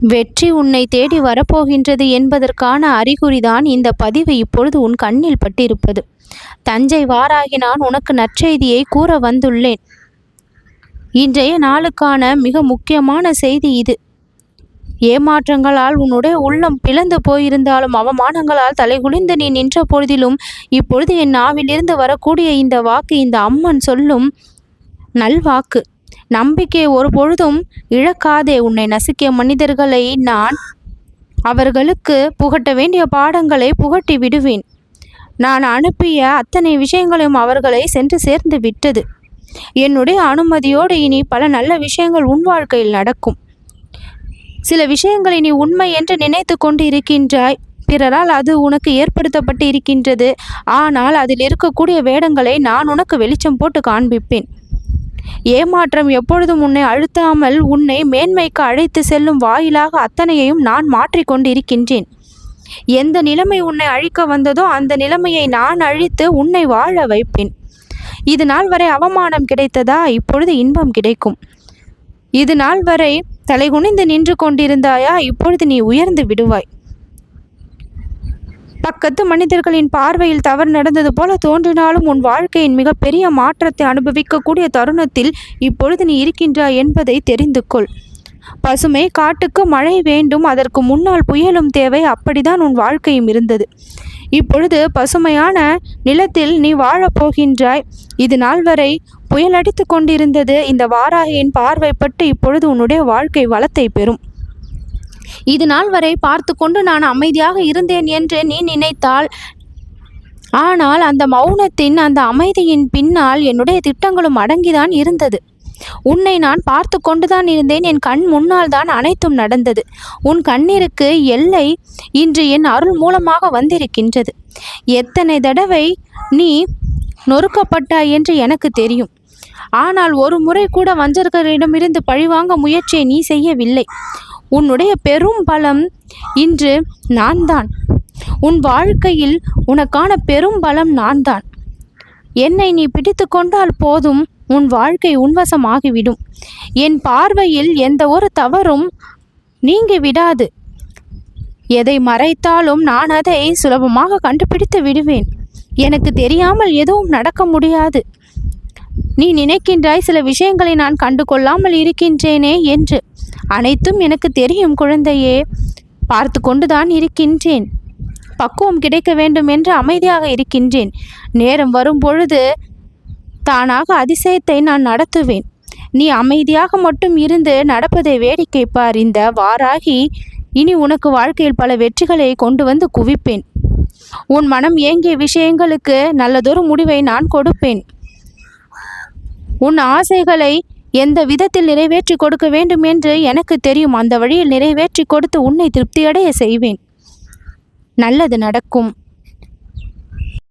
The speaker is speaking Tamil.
வெற்றி உன்னை தேடி வரப்போகின்றது என்பதற்கான அறிகுறிதான் இந்த பதிவு இப்பொழுது உன் கண்ணில் பட்டிருப்பது. தஞ்சை வாராகி நான் உனக்கு நற்செய்தியை கூற வந்துள்ளேன். இன்றைய நாளுக்கான மிக முக்கியமான செய்தி இது. ஏமாற்றங்களால் உன்னுடைய உள்ளம் பிளந்து போயிருந்தாலும் அவமானங்களால் தலைகுலிந்து நீ நின்ற பொழுதிலும் இப்பொழுது என் நாவிலிருந்து வரக்கூடிய இந்த வாக்கு இந்த அம்மன் சொல்லும் நல்வாக்கு. நம்பிக்கை ஒரு பொழுதும் இழக்காதே. உன்னை நசுக்கிய மனிதர்களை நான் அவர்களுக்கு புகட்ட வேண்டிய பாடங்களை புகட்டி விடுவேன். நான் அனுப்பிய அத்தனை விஷயங்களையும் அவர்களை சென்று சேர்ந்து விட்டது. என்னுடைய அனுமதியோடு இனி பல நல்ல விஷயங்கள் உன் வாழ்க்கையில் நடக்கும். சில விஷயங்களை நீ உண்மை என்று நினைத்து கொண்டு இருக்கின்றாய் பிறரால் அது உனக்கு ஏற்படுத்தப்பட்டு இருக்கின்றது ஆனால் அதில் இருக்கக்கூடிய வேடங்களை நான் உனக்கு வெளிச்சம் போட்டு காண்பிப்பேன். ஏமாற்றம் எப்பொழுதும் உன்னை அழுத்தாமல் உன்னை மேன்மைக்கு அழைத்து செல்லும் வாயிலாக அத்தனையையும் நான் மாற்றிக்கொண்டிருக்கின்றேன் எந்த நிலைமை உன்னை அழிக்க வந்ததோ அந்த நிலைமையை நான் அழித்து உன்னை வாழ வைப்பேன். இது நாள் வரை அவமானம் கிடைத்ததா? இப்பொழுது இன்பம் கிடைக்கும். இது நாள் வரை தலைகுனிந்து நின்று கொண்டிருந்தாயா? இப்பொழுது நீ உயர்ந்து விடுவாய். பக்கத்து மனிதர்களின் பார்வையில் தவறு நடந்தது போல தோன்றினாலும் உன் வாழ்க்கையின் மிகப்பெரிய மாற்றத்தை அனுபவிக்கக்கூடிய தருணத்தில் இப்பொழுது நீ இருக்கின்றாய் என்பதை தெரிந்து கொள். பசுமை காட்டுக்கு மழை வேண்டும் அதற்கு முன்னால் புயலும் தேவை அப்படிதான் உன் வாழ்க்கையும் இருந்தது. இப்பொழுது பசுமையான நிலத்தில் நீ வாழப்போகின்றாய் இது நாள் வரை புயல் அடித்து கொண்டிருந்தது. இந்த வாராகியின் பார்வைப்பட்டு இப்பொழுது உன்னுடைய வாழ்க்கை வளத்தை பெறும். இது நாள் வரை பார்த்து கொண்டு நான் அமைதியாக இருந்தேன் என்று நீ நினைத்தால். ஆனால் அந்த மௌனத்தின் அந்த அமைதியின் பின்னால் என்னுடைய திட்டங்களும் அடங்கிதான் இருந்தது. உன்னை நான் பார்த்து கொண்டுதான் இருந்தேன். என் கண் முன்னால் தான் அனைத்தும் நடந்தது. உன் கண்ணிற்கு எல்லை இன்று என் அருள் மூலமாக வந்திருக்கின்றது. எத்தனை தடவை நீ நொறுக்கப்பட்டாய் என்று எனக்கு தெரியும். ஆனால் ஒரு முறை கூட வஞ்சர்களிடமிருந்து பழிவாங்க முயற்சியை நீ செய்யவில்லை. உன்னுடைய பெரும் பலம் இன்று நான் தான் உன் வாழ்க்கையில் உனக்கான பெரும் பலம் நான் தான் என்னை நீ பிடித்து கொண்டால் போதும் உன் வாழ்க்கை உன்வசமாகிவிடும். என் பார்வையில் எந்த ஒரு தவறும் நீங்கி விடாது. எதை மறைத்தாலும் நான் அதை சுலபமாக கண்டுபிடித்து விடுவேன். எனக்கு தெரியாமல் எதுவும் நடக்க முடியாது. நீ நினைக்கின்றாய் சில விஷயங்களை நான் கண்டு கொள்ளாமல் இருக்கின்றேனே என்று. அனைத்தும் எனக்கு தெரியும் குழந்தையே. பார்த்து கொண்டுதான் இருக்கின்றேன். பக்குவம் கிடைக்க வேண்டும் என்று அமைதியாக இருக்கின்றேன். நேரம் வரும் பொழுது தானாக அதிசயத்தை நான் நடத்துவேன். நீ அமைதியாக மட்டும் இருந்து நடப்பதை வேடிக்கை பார். இந்த வாராகி இனி உனக்கு வாழ்க்கையில் பல வெற்றிகளை கொண்டு வந்து குவிப்பேன். உன் மனம் ஏங்கிய விஷயங்களுக்கு நல்லதொரு முடிவை நான் கொடுப்பேன். உன் ஆசைகளை எந்த விதத்தில் நிறைவேற்றி கொடுக்க வேண்டும் என்று எனக்கு தெரியும். அந்த வழியில் நிறைவேற்றி கொடுத்து உன்னை திருப்தியடைய செய்வேன். நல்லது நடக்கும்.